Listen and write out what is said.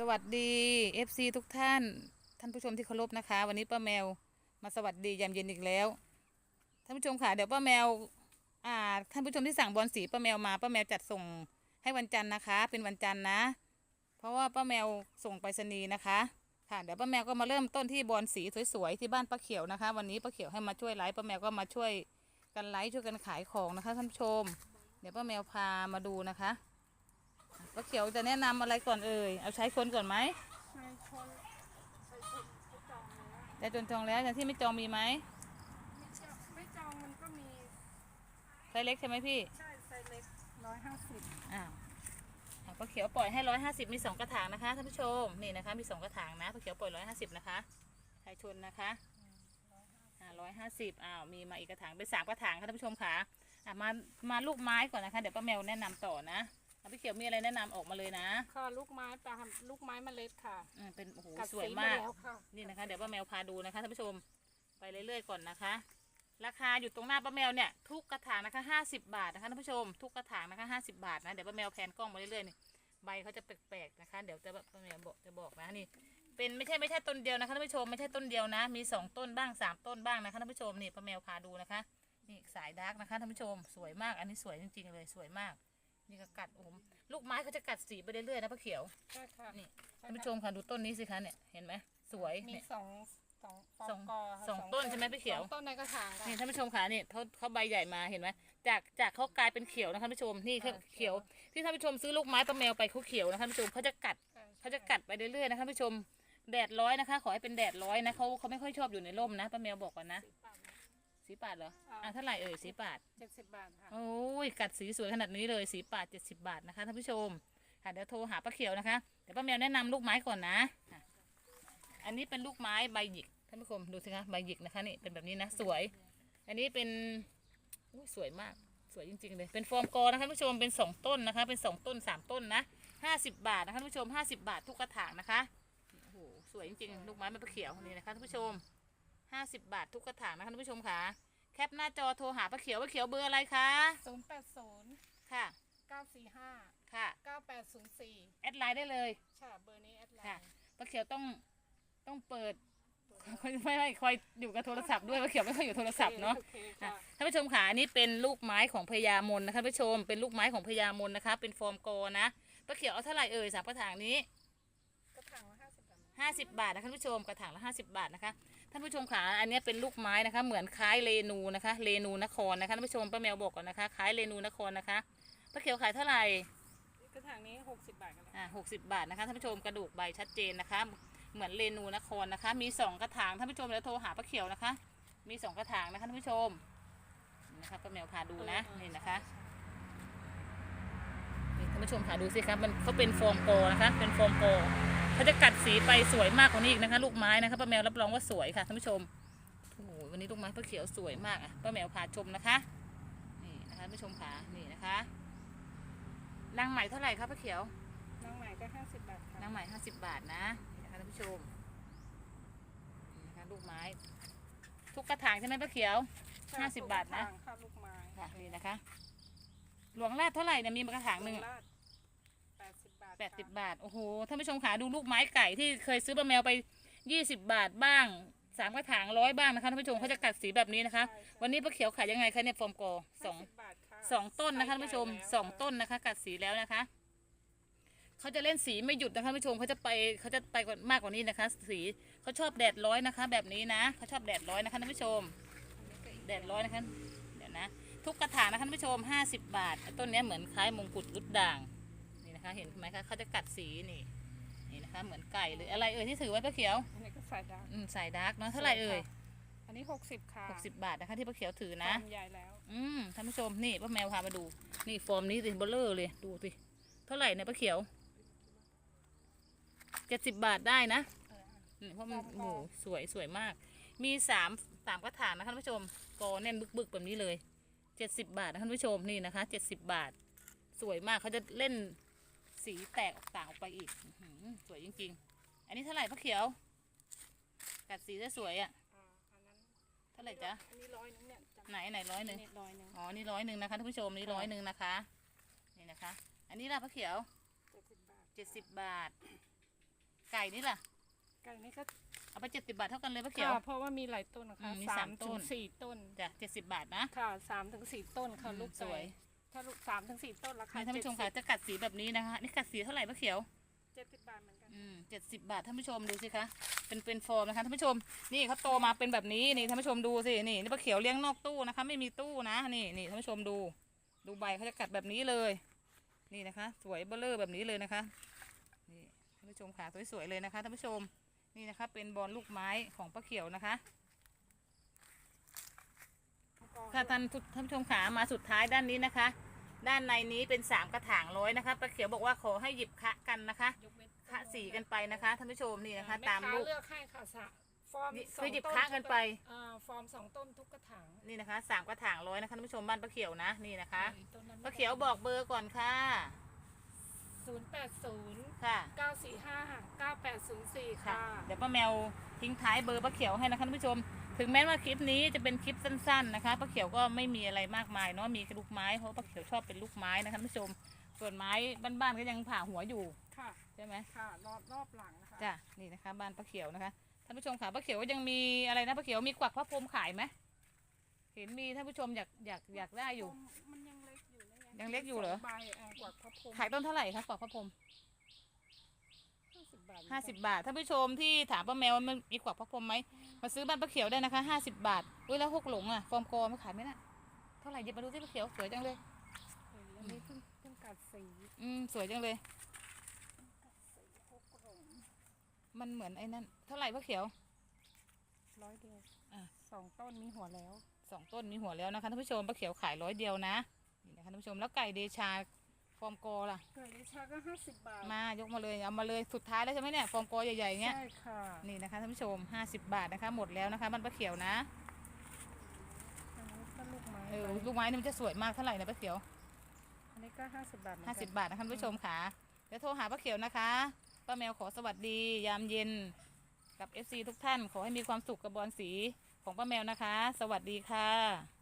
สวัสดี FC ทุกท่าน ท่านผู้ชมที่เคารพนะคะ วันนี้ป้าแมวมาสวัสดียามเย็นอีกแล้ว ท่านผู้ชมค่ะเดี๋ยวป้าแมวอ่าท่านผู้ชมที่สั่งบอลสีป้าแมวมาป้าแมวจัดส่งให้วันจันทร์นะคะ เป็นวันจันทร์นะ เพราะว่าป้าแมวส่งไปรษณีย์นะคะค่ะเดี๋ยวป้าแมวก็มาเริ่มต้นที่บอลสีสวยๆที่บ้านป้าเขียวนะคะ วันนี้ป้าเขียวให้มาช่วยไลฟ์ป้าแมวก็มาช่วยกันไลฟ์ช่วยกันขายของนะคะท่านผู้ชม เดี๋ยวป้าแมวพามาดูนะคะ ป้าเขียวจะแนะนำอะไรก่อนเอ่ย เอาใช้คนก่อนไหมใช่คนใส่คนเขาจองแล้วแต่จนจองแล้วอย่างที่ไม่จองมีไหมไม่จองไม่จองมันก็มีไซส์เล็กใช่ไหมพี่ ใช่ไซส์เล็กร้อยห้าสิบอ้าวอะป้าเขียวปล่อยให้ร้อยห้าสิบมีสองกระถางนะคะท่านผู้ชม นี่นะคะมีสองกระถางนะป้าเขียวปล่อยร้อยห้าสิบนะคะใครชนนะคะอ่าร้อยห้าสิบอ้าว มีมาอีกกระถางเป็นสามกระถางค่ะท่านผู้ชมค่ะอะมา มาลูกไม้ก่อนนะคะ เดี๋ยวป้าแมวแนะนำต่อนะอะ พี่เขียวมีอะไรแนะนำออกมาเลยนะค่ะลูกไม้ตามลูกไม้เมล็ดค่ะอืมเป็นโอ้โหกัดสวยสีมาก แล้วค่ะนี่นะคะเดี๋ยวป้าแมวพาดูนะคะท่านผู้ชมไปเรื่อยๆก่อนนะคะ ราคาอยู่ตรงหน้าป้าแมวเนี่ยทุกกระถางนะคะห้าสิบาทนะคะท่านผู้ชม ทุกกระถางนะคะห้าสิบาทนะเดี๋ยวป้าแมวแพนกล้องมาเรื่อยๆนี่ใบเขาจะแปลกๆนะคะเดี๋ยวจะป้าแมวบอกจะบอกนะนี่ เป็นไม่ใช่ไม่ใช่ต้นเดียวนะคะท่านผู้ชมไม่ใช่ต้นเดียวนะ มีสองต้นบ้างสามต้นบ้างนะคะท่านผู้ชมนี่ป้าแมวพาดูนะคะ นี่สายดาร์กนะคะท่านผู้ชมสวยมากอันนี้สวยจริงๆเลยสวยมาก นี่ก็กัดโอ้โหลูกไม้เขาจะกัดสีไปเรื่อยๆนะป้าเขียว ใช่ค่ะนี่ใช่ท่านผู้ค่ะชมค่ะดูต้นนี้สิคะเนี่ยเห็นไหมสวยมีเนี่ย สองสองฟสองกอค่ะสองต้นใช่ไหมพี่เขียว สองต้นในกระถางค่ะ นี่ท่านผู้ชมค่ะนี่เขาเขาใบใหญ่มาเห็นไหมจากจากเขากลายเป็นเขียวนะคะท่านผู้ชมนี่เขาอ่า เขีเขียยววที่ท่านผู้ชมซื้อลูกไม้ปลาแมวไปเขาเขียวนะคะท่านผู้ชมเขาจะกัด ใช่เขาจะกัดไปเรื่อยๆนะคะท่านผู้ชมแดดร้อยนะคะ ขอให้เป็นแดดร้อยนะเขาเขาไม่ค่อยชอบอยู่ในร่มนะป้าแมวบอกก่อนนะ สีปากสีปาดเหรออ่าอ่าเท่าไหร่เอ่ยสีปาดเจ็ดสิบบาทค่ะ โอ้ยกัดสีสวยขนาดนี้เลยสีปาดเจ็ดสิบบาทนะคะท่านผู้ชมค่ะเดี๋ยวโทรหาป้าเขียวนะคะเดี๋ยวป้าแมวแนะนำลูกไม้ก่อนนะอะอันนี้เป็นลูกไม้ใบหยิกท่านผู้ชมดูสิคะใบหยิกนะคะนี่เป็นแบบนี้นะสวย อันนี้เป็นอุ้ยสวยมากสวยจริงๆเลยเป็นฟอร์มกอนะคะท่านผู้ชมเป็นสองต้นนะคะ เป็นสองต้นสามต้นนะห้าสิบบาทนะคะท่านผู้ชมห้าสิบบาททุกกระถางนะคะโอ้โหสวยจริงๆลูกไม้มันเขียวนี่นะคะท่านผู้ชม ห้าสิบบาททุกกระถางนะคะท่านผู้ชมค่ะ แคปหน้าจอโทรหาป้าเขียวป้าเขียวเบอร์อะไรคะศูนย์แปดศูนย์ค่ะเก้าสี่ห้าค่ะเก้าแปดศูนย์สี่แอดไลน์ได้เลยใช่เบอร์นี้แอดไลค่ะน์ป้าเขียวต้องต้องเปิดไม่ไม่คอยอยู่กับโทรศัพท์ด้วยป้าเขียวไม่ค่อยอยู่โทรศัพท์เนาะ โอคค่ะ ท่านผู้ชมค่ะอันนี้เป็นลูกไม้ของพญามนนะคะท่านผู้ชมเป็นลูกไม้ของพญามนนะคะ เป็นฟอร์มโกนะป้าเขียวเอาเท่าไหร่เอ่ยสามกระถางนี้ 50 บาทนะคะท่านผู้ชมกระถางละ 50 บาทนะคะท่านผู้ชมขาอันนี้เป็นลูกไม้นะคะ เหมือนคล้ายเลนูนะคะเลนูนครนะคะท่านผู้ชมป้าแมวบอกก่อนนะคะคล้ายเลนูนครนะคะป้าเขียวขายเท่าไหร่กระถางนี้ 60 บาทกันอ่าหกบาทนะคะท่านผู้ชมกระดูกใบชัดเจนนะคะ เหมือนเลนูนครนะคะ มี 2 กระถางท่านผู้ชมแล้วโทรหาป้าเขียวนะคะ มี 2 กระถางนะคะท่านผู้ชมนะคะป้าแมวพาดูนะนี่นะคะท่านผู้ชมค่ะดูสิครับมันเขาเป็นฟองโกนะคะ เป็นฟองโก เขาจะกัดสีไปสวยมากกว่านี้อีกนะคะ ลูกไม้นะคะป้าแมวรับรองว่าสวยค่ะท่านผู้ชมโอ้โหวันนี้ลูกไม้ป้าเขียวสวยมากอะป้าแมวพาชมนะคะนี่นะคะท่านผู้ชมค่ะนี่นะคะนางใหม่เท่าไหร่คะป้าเขียวน้องใหม่ก็ห้าสิบบาทค่ะนางใหม่ห้าสิบบาทนะนี่นะคะท่านผู้ชมนี่นะคะลูกไม้ ทุกกระถางใช่ไหมป้าเขียว ห้าสิบบาทนะกรถงค่ะลูกไม้ค่ะนี่นะคะ หลวงลาดเท่าไหร่เนี่ยมีกระถางหนึ่งลาดแปดสิบบาท แปดสิบค่ะบาท โอ้โห ท่านผู้ชมขาดูลูกไม้ไก่ที่เคยซื้อป้าแมวไปยี่สิบบาทบ้างสามกระถางร้อยบ้างนะคะท่านผู้ชมเขาจะกัดสีแบบนี้นะคะใช่ใช่วันนี้ป้าเขียวขายยังไงคะเนี่ยฟอร์มโกสอง50บาทค่ะสองต้นนะคะท่านผู้ชมไซส์ใหญ่แล้วสองต้นนะคะ กัดสีแล้วนะคะเขาจะเล่นสีไม่หยุดนะคะท่านผู้ชมเขาจะไปเขาจะไปกว่ามากกว่านี้นะคะ สีเขาชอบแดดร้อยนะคะ แบบนี้นะเขาชอบแดดร้อยนะคะท่านผู้ชม แดดร้อยนะคะเดี๋ยวนะ ทุกกระถางนะคะท่านผู้ชมห้าสิบบาทต้นเนี้ยเหมือนคล้ายมงกุฎรุดด่าง นี่นะคะ เห็นไหมคะเขาจะกัดสีนี่นี่นะคะ เหมือนไก่หรืออะไรเอ่ยที่ถือไว้ป้าเขียวอันนี้ก็ใส่ดาวอืมใส่ดาร์กเนาะเท่าไหร่เอ่ยอันนี้หกสิบค่ะหกสิบบาทนะคะที่ป้าเขียวถือนะฟอร์มใหญ่แล้ว อืมท่านผู้ชมนี่ป้าแมวพามาดู นี่ฟอร์มนี้สิเบลเลอร์เลยดูสิเท่าไหร่เนี่ยป้าเขียวเจ็ดสิบบาทได้นะเอออืมเพราะมันโอ้โหสวยสวยมาก มีสามสามกระถางนะคะท่านผู้ชมกอแน่นบึกๆแบบนี้เลยเจ็ดสิบบาทนะท่านผู้ชมนี่นะคะเจ็ดสิบบาท สวยมากเขาจะเล่น สีแตกออกต่างออกไปอีกอื้อหือสวยจริง ๆ อันนี้เท่าไหร่ป้าเขียว กัดสีได้สวยอะอ่าอันนั้นเท่าไหร่จ๊ะอันนี้ร้อยนึงเนี่ยจำไหนไหนร้อยหนึ่งนี่ร้อยหนึ่งอ๋อนี่ร้อยหนึ่งนะคะท่านผู้ชมนี่ร้อยหนึ่งนะคะนี่นะคะ อันนี้ล่ะพระเขียวเจ็ดสิบบาทเจ็ดสิบบาทไก่นี่ล่ะไก่นี่ก็เอาไปเจ็ดสิบาทเท่ากันเลยป้าเขียวค่ะเพราะว่ามีหลายต้นนะอืคะมมีสาสามมถึต้งนสี่ต้นจ้ะเจ็ดสิบบาทนะค่ะสามถึงสี่ต้นค่ะอืมลูกสวย ถ้าลูกสามถึงสี่ต้นราคานี่ท่านผู้ชมค่ะจะกัดสีแบบนี้นะคะ นี่กัดสีเท่าไหร่ป้าเขียวเจ็ดสิบบาทเหมือนกันอืมเจ็ดสิบบาทท่านผู้ชมดูสิคะเป็นเป็นฟอร์มนะคะท่านผู้ชม นี่เขาโตมาเป็นแบบนี้นี่ท่านผู้ชมดูสินี่นี่ป้าเขียวเลี้ยงนอกตู้นะคะ ไม่มีตู้นะนี่นี่ท่านผู้ชมดู ดูใบเขาจะกัดแบบนี้เลย นี่นะคะ สวยเบลเลอร์แบบนี้เลยนะคะนี่ท่านผู้ชมค่ะสวยๆเลยนะคะท่านผู้ชมนี่นะคะเป็นบอลลูกไม้ของป้าเขียวนะคะค่ะท่านผู้ท่านผู้ชมขามาสุดท้ายด้านนี้นะคะ ด้านในนี้เป็นสามกระถางร้อยนะคะป้าเขียวบอกว่าขอให้หยิบคะกันนะคะยกเว้นคะสีกันไปนะคะท่านผู้ชมนี่นะคะ แตามรูปเลือกให้ค่ะสะฟอร์มนี่สองคือหยิบต้คะกันไป อ่าฟอร์มสองต้นทุกกระถางนี่นะคะสามกระถางร้อยนะคะท่านผู้ชมบ้านป้าเขียวนะนี่นะคะต้นนั้นป้าเขียวบอกเบอร์ก่อนค่ะศูนย์แปดศูนย์ค่ะเก้าสี่ห้าเก้าแปดศูนย์สี่ค่ะค่ะ เดี๋ยวป้าแมวทิ้งท้ายเบอร์ป้าเขียวให้นะคะท่านผู้ชม ถึงแม้ว่าคลิปนี้จะเป็นคลิปสั้นๆนะคะป้าเขียวก็ไม่มีอะไรมากมายเนาะมีกระลูกไม้เพราะป้าเขียวชอบเป็นลูกไม้นะคะท่านผู้ชมส่วนไม้บ้านๆก็ยังผ่าหัวอยู่ค่ะใช่ไหมค่ะรอบรอบหลังนะคะจ้ะนี่นะคะ บ้านป้าเขียวนะคะท่านผู้ชมค่ะป้าเขียวก็ยังมีอะไรนะป้าเขียวมีกวักพระพรหมขายไหมเห็นมีท่านผู้ชมอยากอยากอยากได้อยู่ มันยังเล็กอยู่นะยังเล็กอยู่เหรอสงใบอ่ากวักพระพรหมขายต้นเท่าไหร่คะกวักพระพรหมห้าสิ บบาทห้าสิบบาทท่านผู้ชมที่ถามป้าแมวว่ามันมีกวักพระพรหมไหมมาซื้อบ้านป้าเขียวได้นะคะห้าสิบบาทอุ้ยแล้วหกหลงอะฟอร์มกอไม่ขายไหมน่ะเท่าไหร่หยิบมาดูที่ป้าเขียวสวยจังเลยเอออันนี้เพิ่งเพิ่งกัดสีอืมสวยจังเลยกัดสีหกหลงมันเหมือนไอ้นั่นเท่าไหร่ป้าเขียวร้อยเดียวอะสองต้นมีหัวแล้วสองต้นมีหัวแล้วนะคะท่านผู้ชมป้าเขียวขายร้อยเดียวนะนี่นะคะท่านผู้ชมแล้วไก่เดชา ฟอร์มกอล่ะเกลือลิชาก็ห้าสิบบาท มายกมาเลยเอามาเลยสุดท้ายแล้วใช่ไหมเนี่ยฟอร์มกอใหญ่ๆเงี้ยใช่ค่ะ นี่นะคะท่านผู้ชม50บาทนะคะหมดแล้วนะคะบ้านป้าเขียวนะอันนี้ก็ลูกไม้เออลูกไม้นี่มันจะสวยมากเท่าไหร่นะป้าเขียวอันนี้ก็ห้าสิบบาทเหมือนกัน50บาทนะคะท่านผู้ชมค่ะเดี๋ยวโทรหาป้าเขียวนะคะป้าแมวขอสวัสดียามเย็นกับ FC ทุกท่าน ขอให้มีความสุขกับบอลสีของป้าแมวนะคะ สวัสดีค่ะ